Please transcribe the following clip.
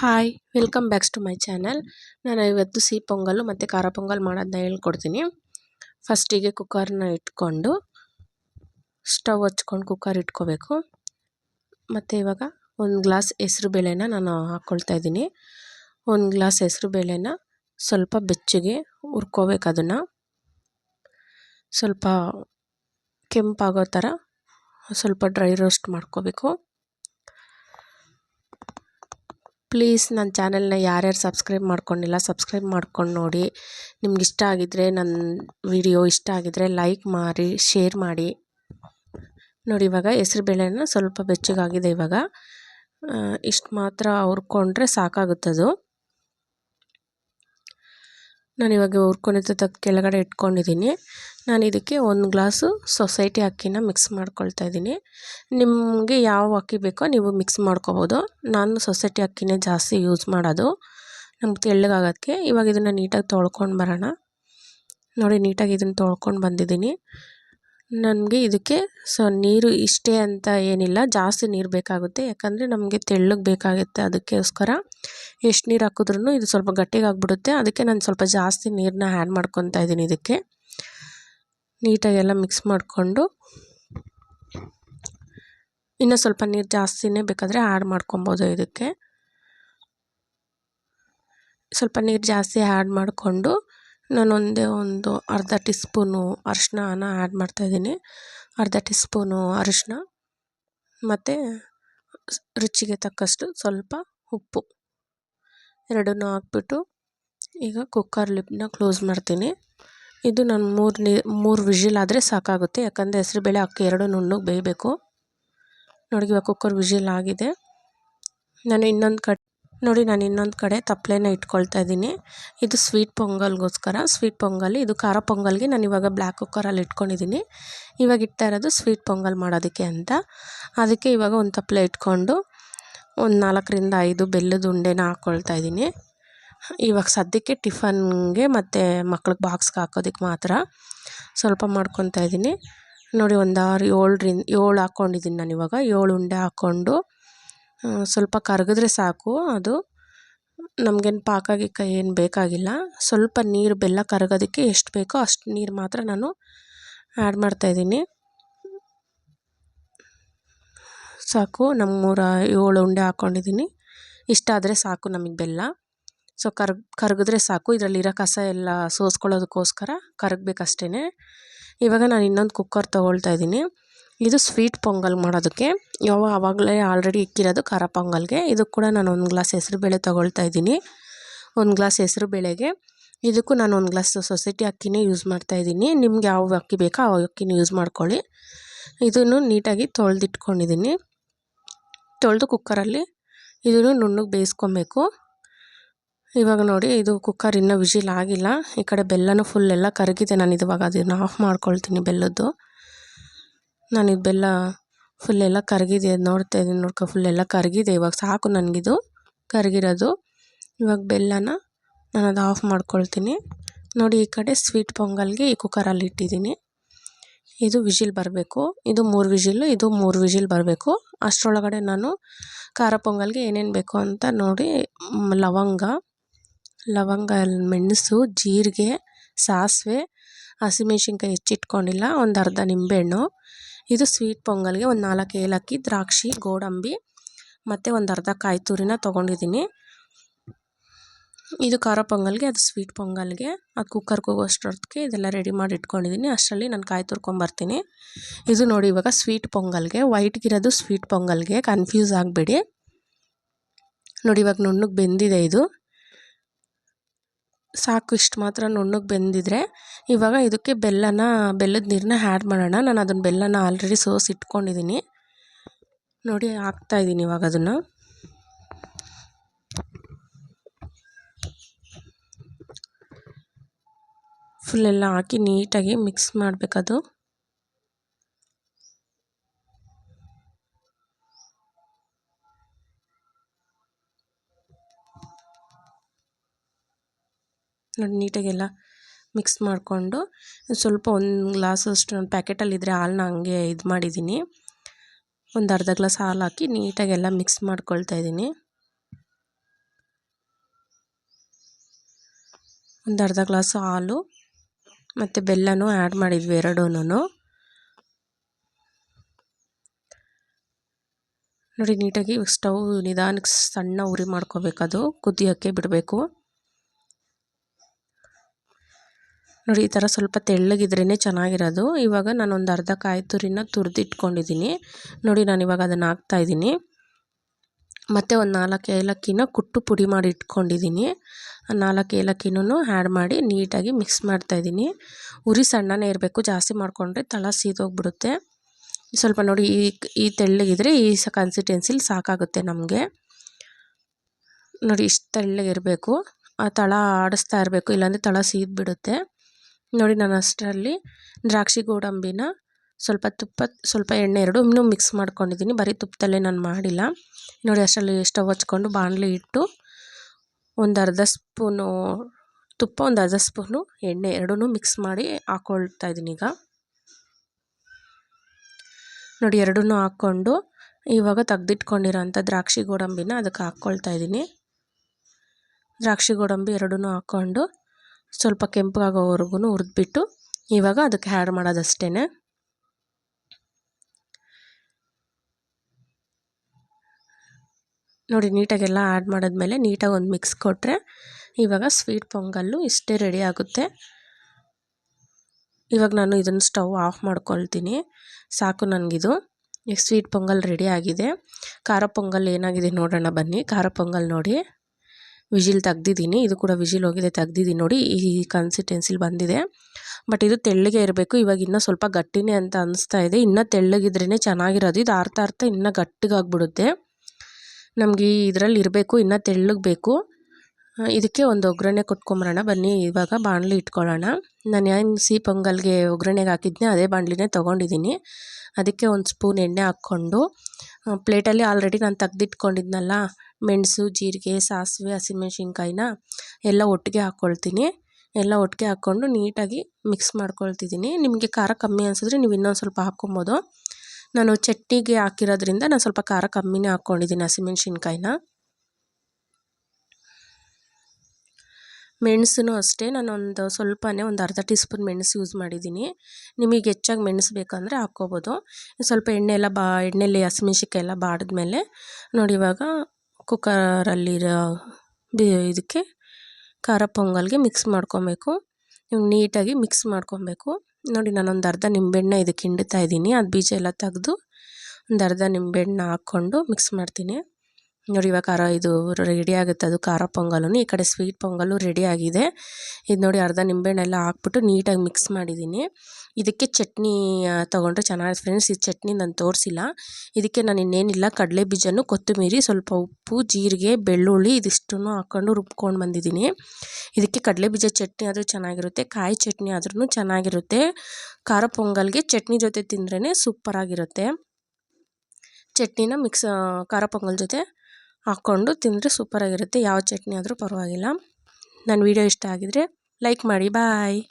Hi welcome backs to my channel ನಾನು ಇವತ್ತು ಸಿಹಿ ಪೊಂಗಲ್ಲು ಮತ್ತು ಖಾರ ಪೊಂಗಲ್ ಮಾಡೋದನ್ನ ಹೇಳ್ಕೊಡ್ತೀನಿ. ಫಸ್ಟಿಗೆ ಕುಕ್ಕರ್ನ ಇಟ್ಕೊಂಡು ಸ್ಟವ್ ಹಚ್ಕೊಂಡು ಕುಕ್ಕರ್ ಇಟ್ಕೋಬೇಕು. ಮತ್ತು ಇವಾಗ ಒಂದು ಗ್ಲಾಸ್ ಹೆಸ್ರು ಬೇಳೆನ ನಾನು ಹಾಕ್ಕೊಳ್ತಾ ಇದ್ದೀನಿ. ಒಂದು ಗ್ಲಾಸ್ ಹೆಸ್ರು ಬೇಳೆನ ಸ್ವಲ್ಪ ಬೆಚ್ಚಗೆ ಹುರ್ಕೋಬೇಕು ಅದನ್ನು. ಸ್ವಲ್ಪ ಕೆಂಪಾಗೋ ಥರ ಸ್ವಲ್ಪ ಡ್ರೈ ರೋಸ್ಟ್ ಮಾಡ್ಕೋಬೇಕು. ಪ್ಲೀಸ್ ನನ್ನ ಚಾನೆಲ್ನ ಯಾರ್ಯಾರು ಸಬ್ಸ್ಕ್ರೈಬ್ ಮಾಡ್ಕೊಂಡಿಲ್ಲ, ಸಬ್ಸ್ಕ್ರೈಬ್ ಮಾಡ್ಕೊಂಡು ನೋಡಿ. ನಿಮ್ಗೆ ಇಷ್ಟ ಆಗಿದ್ದರೆ ನನ್ನ ವಿಡಿಯೋ ಇಷ್ಟ ಆಗಿದ್ದರೆ ಲೈಕ್ ಮಾಡಿ, ಶೇರ್ ಮಾಡಿ. ನೋಡಿ, ಇವಾಗ ಬೇಳೆನ ಸ್ವಲ್ಪ ಬೆಚ್ಚಗಾಗಿದೆ ಇವಾಗ. ಇಷ್ಟು ಮಾತ್ರ ಹುರ್ಕೊಂಡ್ರೆ ಸಾಕಾಗುತ್ತದು. ನಾನು ಇವಾಗ ಹುರ್ಕೊಂಡಿದ್ದು ತಕ್ಕ ಕೆಳಗಡೆ ಇಟ್ಕೊಂಡಿದ್ದೀನಿ. ನಾನು ಇದಕ್ಕೆ ಒಂದು ಗ್ಲಾಸು ಸೊಸೈಟಿ ಅಕ್ಕಿನ ಮಿಕ್ಸ್ ಮಾಡ್ಕೊಳ್ತಾ ಇದ್ದೀನಿ. ನಿಮಗೆ ಯಾವ ಅಕ್ಕಿ ಬೇಕೋ ನೀವು ಮಿಕ್ಸ್ ಮಾಡ್ಕೊಬೋದು. ನಾನು ಸೊಸೈಟಿ ಅಕ್ಕಿನೇ ಜಾಸ್ತಿ ಯೂಸ್ ಮಾಡೋದು. ನಮ್ಗೆ ತೆಳ್ಳಗಾಗೋದಕ್ಕೆ ಇವಾಗ ಇದನ್ನು ನೀಟಾಗಿ ತೊಳ್ಕೊಂಡು ಬರೋಣ. ನೋಡಿ, ನೀಟಾಗಿ ಇದನ್ನು ತೊಳ್ಕೊಂಡು ಬಂದಿದ್ದೀನಿ. ನನಗೆ ಇದಕ್ಕೆ ಸೊ ನೀರು ಇಷ್ಟೇ ಅಂತ ಏನಿಲ್ಲ, ಜಾಸ್ತಿ ನೀರು ಬೇಕಾಗುತ್ತೆ. ಯಾಕಂದರೆ ನಮಗೆ ತೆಳ್ಳಗೆ ಬೇಕಾಗುತ್ತೆ. ಅದಕ್ಕೋಸ್ಕರ ಎಷ್ಟು ನೀರು ಹಾಕಿದ್ರೂ ಇದು ಸ್ವಲ್ಪ ಗಟ್ಟಿಗಾಗ್ಬಿಡುತ್ತೆ ಅದಕ್ಕೆ ನಾನು ಸ್ವಲ್ಪ ಜಾಸ್ತಿ ನೀರನ್ನ ಆ್ಯಡ್ ಮಾಡ್ಕೊತಾ ಇದ್ದೀನಿ ಇದಕ್ಕೆ. ನೀಟಾಗೆಲ್ಲ ಮಿಕ್ಸ್ ಮಾಡಿಕೊಂಡು ಇನ್ನೂ ಸ್ವಲ್ಪ ನೀರು ಜಾಸ್ತಿನೇ ಬೇಕಾದರೆ ಆ್ಯಡ್ ಮಾಡ್ಕೊಬೋದು ಇದಕ್ಕೆ. ಸ್ವಲ್ಪ ನೀರು ಜಾಸ್ತಿ ಆ್ಯಡ್ ಮಾಡಿಕೊಂಡು ನಾನು ಒಂದೇ ಒಂದು ಅರ್ಧ ಟೀ ಸ್ಪೂನು ಅರಿಶಿಣನ ಆ್ಯಡ್ ಮಾಡ್ತಾಯಿದ್ದೀನಿ ಅರ್ಧ ಟೀ ಸ್ಪೂನು ಅರಿಶಿಣ ಮತ್ತು ರುಚಿಗೆ ತಕ್ಕಷ್ಟು ಸ್ವಲ್ಪ ಉಪ್ಪು. ಎರಡನ್ನೂ ಹಾಕ್ಬಿಟ್ಟು ಈಗ ಕುಕ್ಕರ್ ಲಿಡ್ನ ಕ್ಲೋಸ್ ಮಾಡ್ತೀನಿ. ಇದು ನಾನು ಮೂರು ನೀ, ಮೂರು ವಿಷಿಲ್ ಆದರೆ ಸಾಕಾಗುತ್ತೆ. ಯಾಕಂದರೆ ಹೆಸರುಬೇಳೆ ಅಕ್ಕಿ ಎರಡು ನುಣ್ಣಗೆ ಬೇಯಬೇಕು. ನೋಡಿ ಇವಾಗ ಕುಕ್ಕರ್ ವಿಷಿಲ್ ಆಗಿದೆ. ನಾನು ಇನ್ನೊಂದು ಕಡೆ ನೋಡಿ, ನಾನು ಇನ್ನೊಂದು ಕಡೆ ತಪ್ಪಲೆನ ಇಟ್ಕೊಳ್ತಾ ಇದ್ದೀನಿ. ಇದು ಸ್ವೀಟ್ ಪೊಂಗಲ್ಗೋಸ್ಕರ. ಸ್ವೀಟ್ ಪೊಂಗಲ್, ಇದು ಖಾರ ಪೊಂಗಲ್ಗೆ ನಾನು ಇವಾಗ ಬ್ಲ್ಯಾಕ್ ಕುಕ್ಕರಲ್ಲಿ ಇಟ್ಕೊಂಡಿದ್ದೀನಿ. ಇವಾಗ ಇಟ್ಟಾ ಇರೋದು ಸ್ವೀಟ್ ಪೊಂಗಲ್ ಮಾಡೋದಕ್ಕೆ ಅಂತ. ಅದಕ್ಕೆ ಇವಾಗ ಒಂದು ತಪ್ಪಲೆ ಇಟ್ಕೊಂಡು ಒಂದು ನಾಲ್ಕರಿಂದ ಐದು ಬೆಲ್ಲದ ಉಂಡೆನ ಹಾಕ್ಕೊಳ್ತಾ ಇದ್ದೀನಿ. ಇವಾಗ ಸದ್ಯಕ್ಕೆ ಟಿಫನ್ಗೆ ಮತ್ತು ಮಕ್ಳಿಗೆ ಬಾಕ್ಸ್ಗೆ ಹಾಕೋದಕ್ಕೆ ಮಾತ್ರ ಸ್ವಲ್ಪ ಮಾಡ್ಕೊತಾ ಇದ್ದೀನಿ. ನೋಡಿ, ಒಂದು ಆರು ಏಳರಿಂದ ಏಳು ಹಾಕ್ಕೊಂಡಿದ್ದೀನಿ ನಾನು ಇವಾಗ. ಏಳು ಉಂಡೆ ಹಾಕ್ಕೊಂಡು ಸ್ವಲ್ಪ ಕರಗಿದ್ರೆ ಸಾಕು, ಅದು ನಮಗೇನು ಪಾಕ ಗೀಕ ಏನು ಬೇಕಾಗಿಲ್ಲ. ಸ್ವಲ್ಪ ನೀರು, ಬೆಲ್ಲ ಕರಗೋದಕ್ಕೆ ಎಷ್ಟು ಬೇಕೋ ಅಷ್ಟು ನೀರು ಮಾತ್ರ ನಾನು ಆ್ಯಡ್ ಮಾಡ್ತಾಯಿದ್ದೀನಿ ಸಾಕು ನಮ್ಮ ಮೂರ ಏಳು ಉಂಡೆ ಹಾಕ್ಕೊಂಡಿದ್ದೀನಿ ಇಷ್ಟಾದರೆ ಸಾಕು ನಮಗೆ ಬೆಲ್ಲ. ಸೊ, ಕರ್ಗ್, ಕರಗಿದ್ರೆ ಸಾಕು. ಇದರಲ್ಲಿರೋ ಕಸ ಎಲ್ಲ ಸೋಸ್ಕೊಳ್ಳೋದಕ್ಕೋಸ್ಕರ ಕರಗಬೇಕಷ್ಟೇ ಇವಾಗ ನಾನು ಇನ್ನೊಂದು ಕುಕ್ಕರ್ ತೊಗೊಳ್ತಾ ಇದ್ದೀನಿ. ಇದು ಸ್ವೀಟ್ ಪೊಂಗಲ್ ಮಾಡೋದಕ್ಕೆ. ಯಾವ ಆವಾಗಲೇ ಆಲ್ರೆಡಿ ಇಕ್ಕಿರೋದು ಖಾರ ಪೊಂಗಲ್ಗೆ. ಇದಕ್ಕೆ ಕೂಡ ನಾನು ಒಂದು ಗ್ಲಾಸ್ ಹೆಸರುಬೇಳೆ ತೊಗೊಳ್ತಾ ಇದ್ದೀನಿ. ಒಂದು ಗ್ಲಾಸ್ ಹೆಸರುಬೇಳೆಗೆ ಇದಕ್ಕೂ ನಾನು ಒಂದು ಗ್ಲಾಸ್ ಸೊಸೈಟಿ ಅಕ್ಕಿನೇ ಯೂಸ್ ಮಾಡ್ತಾ ಇದ್ದೀನಿ. ನಿಮ್ಗೆ ಯಾವ ಅಕ್ಕಿ ಬೇಕೋ ಆ ಅಕ್ಕಿನ ಯೂಸ್ ಮಾಡ್ಕೊಳ್ಳಿ. ಇದನ್ನು ನೀಟಾಗಿ ತೊಳೆದಿಟ್ಕೊಂಡಿದ್ದೀನಿ. ತೊಳೆದು ಕುಕ್ಕರಲ್ಲಿ ಇದನ್ನು ನುಣ್ಣಗೆ ಬೇಯಿಸ್ಕೊಬೇಕು. ಇವಾಗ ನೋಡಿ, ಇದು ಕುಕ್ಕರ್ ಇನ್ನೂ ವಿಜಿಲ್ ಆಗಿಲ್ಲ. ಈ ಕಡೆ ಬೆಲ್ಲನೂ ಫುಲ್ ಎಲ್ಲ ಕರಗಿದೆ. ನಾನು ಇವಾಗ ಅದನ್ನು ಆಫ್ ಮಾಡ್ಕೊಳ್ತೀನಿ ಬೆಲ್ಲದ್ದು. ನಾನು ಇದು ಬೆಲ್ಲ ಫುಲ್ ಎಲ್ಲ ಕರಗಿದೆ ಅದು ನೋಡ್ತಾ ಇದ್ದೀನಿ ನೋಡ್ಕೊ ಫುಲ್ ಎಲ್ಲ ಕರಗಿದೆ ಇವಾಗ ಸಾಕು ನನಗಿದು. ಕರಗಿರೋದು. ಇವಾಗ ಬೆಲ್ಲನ ನಾನು ಅದು ಆಫ್ ಮಾಡ್ಕೊಳ್ತೀನಿ. ನೋಡಿ, ಈ ಕಡೆ ಸ್ವೀಟ್ ಪೊಂಗಲ್ಗೆ ಈ ಕುಕ್ಕರಲ್ಲಿ ಇಟ್ಟಿದ್ದೀನಿ. ಇದು ವಿಜಿಲ್ ಬರಬೇಕು. ಇದು ಮೂರು ವಿಜಿಲ್ಲು ಇದು ಮೂರು ವಿಜಿಲ್ ಬರಬೇಕು. ಅಷ್ಟರೊಳಗಡೆ ನಾನು ಖಾರ ಪೊಂಗಲ್ಗೆ ಏನೇನು ಬೇಕು ಅಂತ ನೋಡಿ ಲವಂಗ. ಲವಂಗ, ಮೆಣಸು, ಜೀರಿಗೆ, ಸಾಸಿವೆ. ಹಸಿಮೆಣ್ಸಿನ್ಕಾಯಿ ಹೆಚ್ಚಿಟ್ಕೊಂಡಿಲ್ಲ. ಒಂದು ಅರ್ಧ ನಿಂಬೆಹಣ್ಣು. ಇದು ಸ್ವೀಟ್ ಪೊಂಗಲ್ಗೆ ಒಂದು ನಾಲ್ಕು ಏಲಕ್ಕಿ, ದ್ರಾಕ್ಷಿ, ಗೋಡಂಬಿ ಮತ್ತು ಒಂದು ಅರ್ಧ ಕಾಯಿ ತುರಿನ ತೊಗೊಂಡಿದ್ದೀನಿ. ಇದು ಖಾರ ಪೊಂಗಲ್ಗೆ, ಅದು ಸ್ವೀಟ್ ಪೊಂಗಲ್ಗೆ. ಅದು ಕುಕ್ಕರ್ಗೆ ಹೋಗೋಷ್ಟೊತ್ತಿಗೆ ಇದೆಲ್ಲ ರೆಡಿ ಮಾಡಿ ಇಟ್ಕೊಂಡಿದ್ದೀನಿ. ಅಷ್ಟರಲ್ಲಿ ನಾನು ಕಾಯಿ ತುರ್ಕೊಂಬರ್ತೀನಿ ಇದು ನೋಡಿ ಇವಾಗ ಸ್ವೀಟ್ ಪೊಂಗಲ್ಗೆ ವೈಟ್ಗಿರೋದು ಸ್ವೀಟ್ ಪೊಂಗಲ್ಗೆ ಕನ್ಫ್ಯೂಸ್ ಆಗಬೇಡಿ. ನೋಡಿ ಇವಾಗ ನುಣ್ಣಗೆ ಬೆಂದಿದೆ ಇದು. ಸಾಕು ಇಷ್ಟು ಮಾತ್ರ ನುಣ್ಣಗೆ ಬೆಂದಿದ್ರೆ ಇವಾಗ ಇದಕ್ಕೆ ಬೆಲ್ಲನ, ಬೆಲ್ಲದ ನೀರನ್ನ ಆ್ಯಡ್ ಮಾಡೋಣ. ನಾನು ಅದನ್ನು ಬೆಲ್ಲನ ಆಲ್ರೆಡಿ ಸೋಸಿ ಇಟ್ಕೊಂಡಿದ್ದೀನಿ ನೋಡಿ ಹಾಕ್ತಾಯಿದ್ದೀನಿ ಇವಾಗ ಅದನ್ನು. ಫುಲ್ಲೆಲ್ಲ ಹಾಕಿ ನೀಟಾಗಿ ಮಿಕ್ಸ್ ಮಾಡಬೇಕದು. ನೋಡಿ ನೀಟಾಗೆಲ್ಲ ಮಿಕ್ಸ್ ಮಾಡಿಕೊಂಡು ಸ್ವಲ್ಪ ಒಂದು ಗ್ಲಾಸ್ ಅಷ್ಟು ನಾನು ಪ್ಯಾಕೆಟಲ್ಲಿದ್ದರೆ ಹಾಲನ್ನ ಹಂಗೆ ಇದು ಮಾಡಿದ್ದೀನಿ. ಒಂದು ಅರ್ಧ ಗ್ಲಾಸ್ ಹಾಲು ಹಾಕಿ ನೀಟಾಗೆಲ್ಲ ಮಿಕ್ಸ್ ಮಾಡ್ಕೊಳ್ತಾ ಇದ್ದೀನಿ. ಒಂದು ಅರ್ಧ ಗ್ಲಾಸ್ ಹಾಲು ಮತ್ತು ಬೆಲ್ಲನೂ ಆ್ಯಡ್ ಮಾಡಿದ್ವಿ ಎರಡೂ ನೋಡಿ ನೀಟಾಗಿ ಸ್ಟವ್ ನಿಧಾನಕ್ಕೆ ಸಣ್ಣ ಉರಿ ಮಾಡ್ಕೋಬೇಕದು, ಕುದಿಯೋಕ್ಕೆ ಬಿಡಬೇಕು. ನೋಡಿ, ಈ ಥರ ಸ್ವಲ್ಪ ತೆಳ್ಳಗಿದ್ರೇ ಚೆನ್ನಾಗಿರೋದು. ಇವಾಗ ನಾನೊಂದು ಅರ್ಧ ಕಾಯಿ ತುರಿನ ತುರಿದಿಟ್ಕೊಂಡಿದ್ದೀನಿ. ನೋಡಿ, ನಾನು ಇವಾಗ ಅದನ್ನು ಹಾಕ್ತಾಯಿದ್ದೀನಿ ಮತ್ತು ಒಂದು ನಾಲ್ಕು ಏಲಕ್ಕಿನ ಕುಟ್ಟು ಪುಡಿ ಮಾಡಿ ಇಟ್ಕೊಂಡಿದ್ದೀನಿ. ನಾಲ್ಕು ಏಲಕ್ಕಿನೂ ಆ್ಯಡ್ ಮಾಡಿ ನೀಟಾಗಿ ಮಿಕ್ಸ್ ಮಾಡ್ತಾಯಿದ್ದೀನಿ ಉರಿ ಸಣ್ಣನೇ ಇರಬೇಕು, ಜಾಸ್ತಿ ಮಾಡಿಕೊಂಡ್ರೆ ತಳ ಸೀದೋಗ್ಬಿಡುತ್ತೆ. ಸ್ವಲ್ಪ ನೋಡಿ, ಈ ಈ ತೆಳ್ಳಗಿದ್ರೆ ಈ ಸ ಕನ್ಸಿಸ್ಟೆನ್ಸಿಲಿ ಸಾಕಾಗುತ್ತೆ ನಮಗೆ. ನೋಡಿ, ಇಷ್ಟು ತೆಳ್ಳಗಿರಬೇಕು. ಆ ತಳ ಆಡಿಸ್ತಾ ಇರಬೇಕು, ಇಲ್ಲಾಂದರೆ ತಳ ಸೀದ್ಬಿಡುತ್ತೆ. ನೋಡಿ ನಾನು ಅಷ್ಟರಲ್ಲಿ ದ್ರಾಕ್ಷಿ ಗೋಡಂಬಿನ ಸ್ವಲ್ಪ ತುಪ್ಪ, ಸ್ವಲ್ಪ ಎಣ್ಣೆ ಎರಡು ಮಿಕ್ಸ್ ಮಾಡ್ಕೊಂಡಿದ್ದೀನಿ. ಬರೀ ತುಪ್ಪದಲ್ಲೇ ನಾನು ಮಾಡಿಲ್ಲ. ನೋಡಿ ಅಷ್ಟರಲ್ಲಿ ಸ್ಟವ್ ಹಚ್ಕೊಂಡು ಬಾಣಲಿ ಇಟ್ಟು ಒಂದು ಅರ್ಧ ಸ್ಪೂನು ತುಪ್ಪ, ಒಂದು ಅರ್ಧ ಸ್ಪೂನು ಎಣ್ಣೆ ಎರಡೂ ಮಿಕ್ಸ್ ಮಾಡಿ ಹಾಕ್ಕೊಳ್ತಾ ಇದ್ದೀನಿ ಈಗ. ನೋಡಿ ಎರಡೂ ಹಾಕ್ಕೊಂಡು ಇವಾಗ ತೆಗ್ದಿಟ್ಕೊಂಡಿರೋಂಥ ದ್ರಾಕ್ಷಿ ಗೋಡಂಬಿನ ಅದಕ್ಕೆ ಹಾಕ್ಕೊಳ್ತಾ ಇದ್ದೀನಿ. ದ್ರಾಕ್ಷಿ ಗೋಡಂಬಿ ಎರಡೂ ಹಾಕ್ಕೊಂಡು ಸ್ವಲ್ಪ ಕೆಂಪಗಾಗೋವರೆಗೂ ಹುರಿದ್ಬಿಟ್ಟು ಇವಾಗ ಅದಕ್ಕೆ ಆ್ಯಡ್ ಮಾಡೋದಷ್ಟೇ ನೋಡಿ, ನೀಟಾಗೆಲ್ಲ ಆ್ಯಡ್ ಮಾಡಿದ್ಮೇಲೆ ನೀಟಾಗಿ ಒಂದು ಮಿಕ್ಸ್ ಕೊಟ್ಟರೆ ಇವಾಗ ಸ್ವೀಟ್ ಪೊಂಗಲ್ಲು ಇಷ್ಟೇ ರೆಡಿ ಆಗುತ್ತೆ. ಇವಾಗ ನಾನು ಇದನ್ನು ಸ್ಟವ್ ಆಫ್ ಮಾಡ್ಕೊಳ್ತೀನಿ. ಸಾಕು ನನಗಿದು. ಈಗ ಸ್ವೀಟ್ ಪೊಂಗಲ್ ರೆಡಿ ಆಗಿದೆ. ಖಾರ ಪೊಂಗಲ್ ಏನಾಗಿದೆ ನೋಡೋಣ ಬನ್ನಿ. ಖಾರ ಪೊಂಗಲ್ ನೋಡಿ. ವಿಜಿಲ್ ತೆಗ್ದಿದ್ದೀನಿ. ಇದು ಕೂಡ ವಿಜಿಲ್ ಹೋಗಿದೆ, ತೆಗ್ದಿದ್ದೀನಿ ನೋಡಿ. ಈ ಕನ್ಸಿಸ್ಟೆನ್ಸಿಲಿ ಬಂದಿದೆ. ಬಟ್ ಇದು ತೆಳ್ಳಗೆ ಇರಬೇಕು. ಇವಾಗ ಇನ್ನೂ ಸ್ವಲ್ಪ ಗಟ್ಟಿನೇ ಅಂತ ಅನಿಸ್ತಾ ಇದೆ. ಇನ್ನೂ ತೆಳ್ಳಗಿದ್ರೇ ಚೆನ್ನಾಗಿರೋದು. ಇದು ಅರ್ಥ ಅರ್ಥ ಇನ್ನೂ ಗಟ್ಟಿಗಾಗ್ಬಿಡುತ್ತೆ. ನಮಗೆ ಇದರಲ್ಲಿ ಇರಬೇಕು, ಇನ್ನೂ ತೆಳ್ಳಗೆ ಬೇಕು. ಇದಕ್ಕೆ ಒಂದು ಒಗ್ಗರಣೆ ಕೊಟ್ಕೊಂಬರೋಣ. ಬನ್ನಿ, ಇವಾಗ ಬಾಣಲಿ ಇಟ್ಕೊಳ್ಳೋಣ. ನಾನು ಏನು ಸಿಹಿ ಪೊಂಗಲ್ಗೆ ಒಗ್ಗರಣೆಗೆ ಹಾಕಿದ್ನೆ, ಅದೇ ಬಾಣಲಿನೇ ತೊಗೊಂಡಿದ್ದೀನಿ. ಅದಕ್ಕೆ ಒಂದು ಸ್ಪೂನ್ ಎಣ್ಣೆ ಹಾಕ್ಕೊಂಡು ಪ್ಲೇಟಲ್ಲಿ ಆಲ್ರೆಡಿ ನಾನು ತೆಗ್ದಿಟ್ಕೊಂಡಿದ್ನಲ್ಲ, ಮೆಣಸು, ಜೀರಿಗೆ, ಸಾಸಿವೆ, ಹಸಿಮೆಣ್ಸಿನ್ಕಾಯಿನ ಎಲ್ಲ ಒಟ್ಟಿಗೆ ಹಾಕ್ಕೊಳ್ತೀನಿ ಎಲ್ಲ ಒಟ್ಟಿಗೆ ಹಾಕ್ಕೊಂಡು ನೀಟಾಗಿ ಮಿಕ್ಸ್ ಮಾಡ್ಕೊಳ್ತಿದ್ದೀನಿ. ನಿಮಗೆ ಖಾರ ಕಮ್ಮಿ ಅನಿಸಿದ್ರೆ ನೀವು ಇನ್ನೊಂದು ಸ್ವಲ್ಪ ಹಾಕ್ಕೊಬೋದು. ನಾನು ಚಟ್ನಿಗೆ ಹಾಕಿರೋದ್ರಿಂದ ನಾನು ಸ್ವಲ್ಪ ಖಾರ ಕಮ್ಮಿನೇ ಹಾಕ್ಕೊಂಡಿದ್ದೀನಿ ಹಸಿಮೆಣ್ಸಿನ್ಕಾಯಿನ. ಮೆಣಸು ಅಷ್ಟೇ ನಾನೊಂದು ಸ್ವಲ್ಪನೇ ಒಂದು ಅರ್ಧ ಟೀ ಸ್ಪೂನ್ ಮೆಣಸು ಯೂಸ್ ಮಾಡಿದ್ದೀನಿ. ನಿಮಗೆ ಹೆಚ್ಚಾಗಿ ಮೆಣಸು ಬೇಕಂದರೆ ಹಾಕ್ಕೋಬೋದು. ಸ್ವಲ್ಪ ಎಣ್ಣೆ ಎಲ್ಲ ಬಾ, ಎಣ್ಣೆಲಿ ಹಸಿಮೆಣ್ಸಿಕಾಯಿ ಎಲ್ಲ ಬಾಡಿದ್ಮೇಲೆ ನೋಡಿ ಇವಾಗ ಕುಕ್ಕರಲ್ಲಿರೋ ಬಿ, ಇದಕ್ಕೆ ಖಾರ ಪೊಂಗಲ್ಗೆ ಮಿಕ್ಸ್ ಮಾಡ್ಕೊಬೇಕು. ನೀವು ನೀಟಾಗಿ ಮಿಕ್ಸ್ ಮಾಡ್ಕೊಬೇಕು. ನೋಡಿ ನಾನೊಂದು ಅರ್ಧ ನಿಂಬೆಣ್ಣೆ ಇದಕ್ಕೆ ಹಿಂಡ್ತಾ ಇದ್ದೀನಿ. ಅದು ಬೀಜ ಎಲ್ಲ ತೆಗೆದು ಒಂದು ಅರ್ಧ ನಿಂಬೆಣ್ಣೆ ಹಾಕ್ಕೊಂಡು ಮಿಕ್ಸ್ ಮಾಡ್ತೀನಿ. ನೋಡಿ, ಇವಾಗ ಖಾರ ಇದು ರೆಡಿ ಆಗುತ್ತೆ. ಅದು ಖಾರ ಪೊಂಗಲು ಈ ಕಡೆ ಸ್ವೀಟ್ ಪೊಂಗಲ್ಲು ರೆಡಿ ಆಗಿದೆ. ಇದು ನೋಡಿ ಅರ್ಧ ನಿಂಬೆಹಣ್ಣೆಲ್ಲ ಹಾಕ್ಬಿಟ್ಟು ನೀಟಾಗಿ ಮಿಕ್ಸ್ ಮಾಡಿದ್ದೀನಿ. ಇದಕ್ಕೆ ಚಟ್ನಿ ತೊಗೊಂಡ್ರೆ ಚೆನ್ನಾಗಿ ಫ್ರೆಂಡ್ಸ್ ಈ ಚಟ್ನಿ ನಾನು ತೋರಿಸಿಲ್ಲ. ಇದಕ್ಕೆ ನಾನು ಇನ್ನೇನಿಲ್ಲ. ಕಡಲೆ ಬೀಜನೂ, ಕೊತ್ತಂಬರಿ, ಸ್ವಲ್ಪ ಉಪ್ಪು, ಜೀರಿಗೆ, ಬೆಳ್ಳುಳ್ಳಿ ಇದಿಷ್ಟನ್ನು ಹಾಕ್ಕೊಂಡು ರುಬ್ಕೊಂಡು ಬಂದಿದ್ದೀನಿ. ಇದಕ್ಕೆ ಕಡಲೆ ಬೀಜ ಚಟ್ನಿ ಆದರೂ ಚೆನ್ನಾಗಿರುತ್ತೆ. ಕಾಯಿ ಚಟ್ನಿ ಆದ್ರೂ ಚೆನ್ನಾಗಿರುತ್ತೆ. ಖಾರ ಪೊಂಗಲ್ಗೆ ಚಟ್ನಿ ಜೊತೆ ತಿಂದ್ರೇ ಸೂಪರಾಗಿರುತ್ತೆ. ಚಟ್ನಿನ ಮಿಕ್ಸ್ ಖಾರ ಪೊಂಗಲ್ ಜೊತೆ ಹಾಕ್ಕೊಂಡು ತಿಂದರೆ ಸೂಪರಾಗಿರುತ್ತೆ. ಯಾವ ಚಟ್ನಿ ಆದರೂ ಪರವಾಗಿಲ್ಲ. ನನ್ನ ವೀಡಿಯೋ ಇಷ್ಟ ಆಗಿದರೆ ಲೈಕ್ ಮಾಡಿ. ಬಾಯ್.